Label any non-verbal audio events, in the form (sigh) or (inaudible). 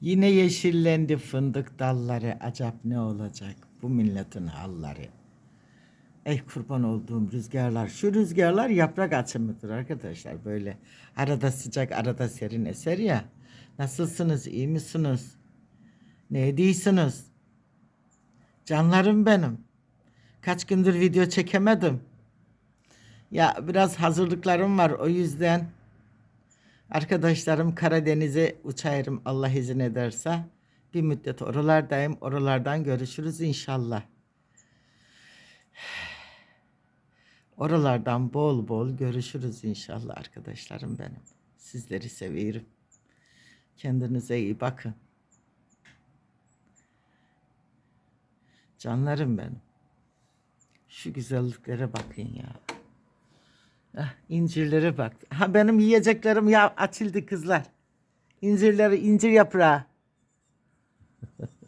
Yine yeşillendi fındık dalları. Acap ne olacak bu milletin halları. Ey kurban olduğum rüzgarlar. Şu rüzgarlar yaprak açımıdır arkadaşlar. Böyle arada sıcak arada serin eser ya. Nasılsınız? iyi misiniz? Ne ediyorsunuz? Canlarım benim. Kaç gündür video çekemedim. Ya biraz hazırlıklarım var o yüzden arkadaşlarım Karadeniz'e uçarım Allah izin ederse. Bir müddet oralardayım. Oralardan görüşürüz inşallah. Oralardan bol bol görüşürüz inşallah arkadaşlarım benim. Sizleri seviyorum. Kendinize iyi bakın. Canlarım benim. Şu güzelliklere bakın ya. Ah, incirlere bak. Ha benim yiyeceklerim ya açıldı kızlar. İncirleri incir yaprağı. (laughs)